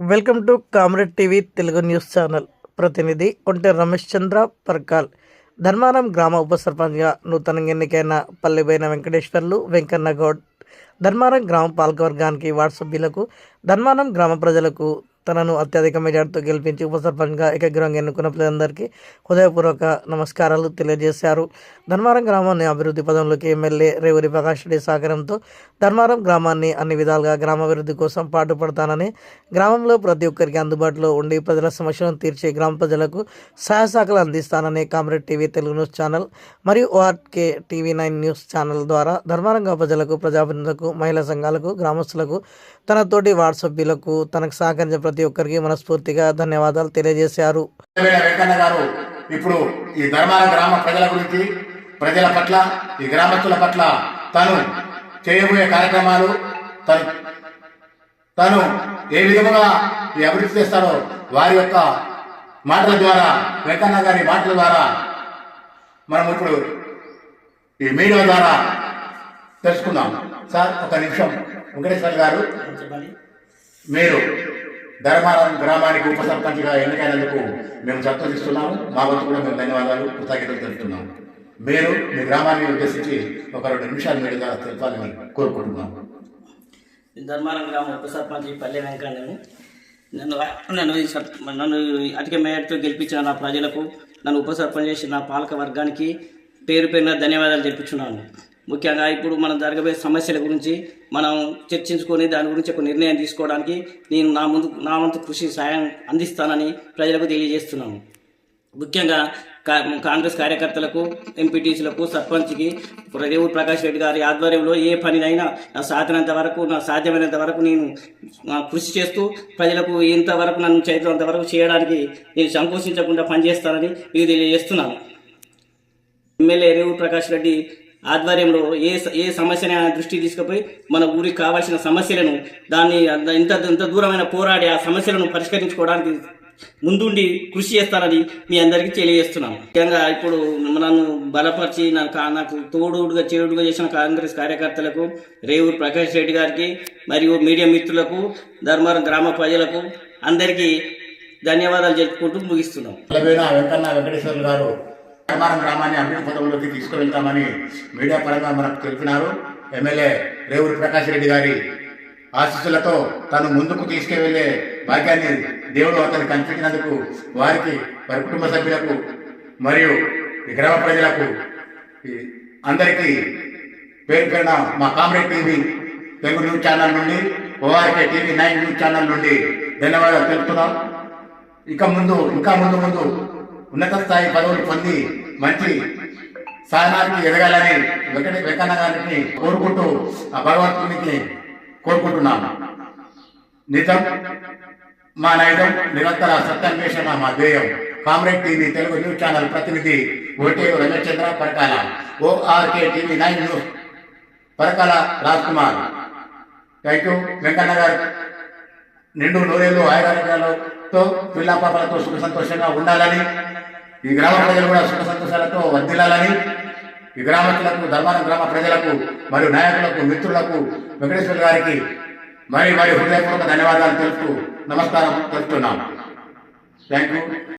Welcome to comrade TV Telugu news channel. ప్రతినిధి ఒంటే రమేష్ చంద్ర పర్కాల్. ధర్మారం గ్రామ ఉప సర్పంచ్గా నూతనంగా ఎన్నికైన పల్లెబైన వెంకటేశ్వర్లు వెంకన్న గౌడ్. ధర్మారం గ్రామ పాలకవర్గానికి వార్డు సభ్యులకు ధర్మారం గ్రామ ప్రజలకు తనను అత్యధిక మెజార్టీతో గెలిపించి ఉపసర్పంచ్గా ఏకగ్రహంగా ఎన్నుకున్న ప్రజలందరికీ హృదయపూర్వక నమస్కారాలు తెలియజేశారు. ధర్మారం గ్రామాన్ని అభివృద్ధి పదంలోకి ఎమ్మెల్యే రేవూరి ప్రకాష్ రెడ్డి సహకారంతో ధర్మారం గ్రామాన్ని అన్ని విధాలుగా గ్రామాభివృద్ధి కోసం పాటుపడతానని గ్రామంలో ప్రతి ఒక్కరికి అందుబాటులో ఉండి ప్రజల సమస్యలను తీర్చే గ్రామ ప్రజలకు సహాయ సహకారాలు అందిస్తానని comrade TV Telugu news channel మరియు ORK TV nine news channel ద్వారా ధర్మారంగా ప్రజలకు ప్రజాప్రతినిధులకు మహిళా సంఘాలకు గ్రామస్తులకు తన తోటి వార్డు సభ్యులకు తనకు సహకరించిన ప్రతి ఒక్కరికి మనస్ఫూర్తిగా ధన్యవాదాలు తెలియజేశారు. వేల వెంకన్న గారు ఇప్పుడు ఈ ధర్మాల గ్రామ ప్రజల గురించి ప్రజల పట్ల ఈ గ్రామస్తుల పట్ల తను చేయబోయే కార్యక్రమాలు తను తను ఏ విధముగా ఈ అభివృద్ధి చేస్తారో వారి యొక్క మాటల ద్వారా వెంకన్న గారి మాటల ద్వారా మనం ఇప్పుడు ఈ మీడియా ద్వారా తెలుసుకుందాం. సార్ ఒక నిమిషం. వెంకటేశ్వర గారు మీరు ధర్మారం గ్రామానికి ఉప సర్పంచ్గా ఎన్నికైనందుకు మేము సంతోషిస్తున్నాము. మా వంతు కూడా మేము ధన్యవాదాలు కృతజ్ఞతలు తెలుపుతున్నాము. మీరు మీ గ్రామాన్ని ఉద్దేశించి ఒక రెండు నిమిషాలు మీరు తెలపాలని కోరుకుంటున్నాము. ధర్మారం గ్రామం ఉప సర్పంచ్ పల్లె వెంకన్నను నన్ను నన్ను నన్ను అధిక మేయర్తో గెలిపించిన నా ప్రజలకు నన్ను ఉప సర్పంచ్ చేసిన నా పాలక వర్గానికి పేరు పేరున ధన్యవాదాలు తెలుపుతున్నాను ముఖ్యంగా ఇప్పుడు మనం జరగబోయే సమస్యల గురించి మనం చర్చించుకొని దాని గురించి ఒక నిర్ణయం తీసుకోవడానికి నేను నా ముందు నా వంతు కృషి సాయం అందిస్తానని ప్రజలకు తెలియజేస్తున్నాను. ముఖ్యంగా కా- కాంగ్రెస్ కార్యకర్తలకు ఎంపీటీసీలకు సర్పంచ్కి రేవూరు ప్రకాష్ రెడ్డి గారి ఆధ్వర్యంలో ఏ పనినైనా నా సాధ్యమైనంత వరకు నా సాధ్యమైనంత వరకు నేను కృషి చేస్తూ ప్రజలకు ఇంతవరకు నన్ను చేతులంత వరకు చేయడానికి నేను సంకోచించకుండా పనిచేస్తానని మీకు తెలియజేస్తున్నాను. ఎమ్మెల్యే రేవు ప్రకాష్ రెడ్డి ఆధ్వర్యంలో ఏ ఏ సమస్యని దృష్టి తీసుకుపోయి మన ఊరికి కావాల్సిన సమస్యలను దాన్ని అంత- ఇంత ఇంత దూరమైన పోరాడి ఆ సమస్యలను పరిష్కరించుకోవడానికి ముందుండి కృషి చేస్తానని మీ అందరికీ తెలియజేస్తున్నాను. ముఖ్యంగా ఇప్పుడు నన్ను బలపరిచి నాకు నాకు తోడుగా చేడుగా చేసిన కాంగ్రెస్ కార్యకర్తలకు రేవూరు ప్రకాష్ రెడ్డి గారికి మరియు మీడియా మిత్రులకు ధర్మవరం గ్రామ ప్రజలకు అందరికీ ధన్యవాదాలు చెప్పుకుంటూ ముగిస్తున్నాం. వెంకన్న వెంకటేశ్వర్లు గారు ధర్మారం గ్రామాన్ని అభివృద్ధి పదవుల్లోకి తీసుకువెళ్తామని మీడియా పరంగా మనకు తెలిపినారు. ఎమ్మెల్యే రేవూరి ప్రకాష్ రెడ్డి గారి ఆశీస్సులతో తను ముందుకు తీసుకువెళ్ళే భాగ్యాన్ని దేవుడు అతను కనిపించినందుకు వారికి వారి కుటుంబ సభ్యులకు మరియు గ్రామ ప్రజలకు అందరికీ పేరు పేరున మా comrade TV Telugu news channel నుండి ORK TV nine news channel నుండి ధన్యవాదాలు తెలుపుతున్నాం. ఇక ముందు ఇంకా ముందు ముందు ఉన్నత స్థాయి పదవులు పొంది మంచి స్థానానికి ఎదగాలని వెంకట వెంకన్న గారిని కోరుకుంటూ ఆ భగవంతునికి కోరుకుంటున్నాను నిజం మా నైజం నిరంతర సత్యాన్వేషణ మా ధ్యేయం. Comrade TV Telugu news channel ప్రతినిధి Oteru Ramesh Chandra Parakala ORK TV nine news Parakala Raj Kumar. Thank you Venkanna garu. నిండు నూరేళ్ళు ఆయురారోగ్యాలతో పిల్లాపాపలతో సుఖ సంతోషంగా ఉండాలని ఈ గ్రామ ప్రజలు కూడా సుఖ సంతోషాలతో వర్దిల్లాలని ఈ గ్రామస్తులకు ధర్మాన గ్రామ ప్రజలకు మరియు నాయకులకు మిత్రులకు వెంకటేశ్వర గారికి మరి మరి హృదయపూర్వక ధన్యవాదాలు తెలుపుతూ నమస్కారం తెలుపుతున్నాం. Thank you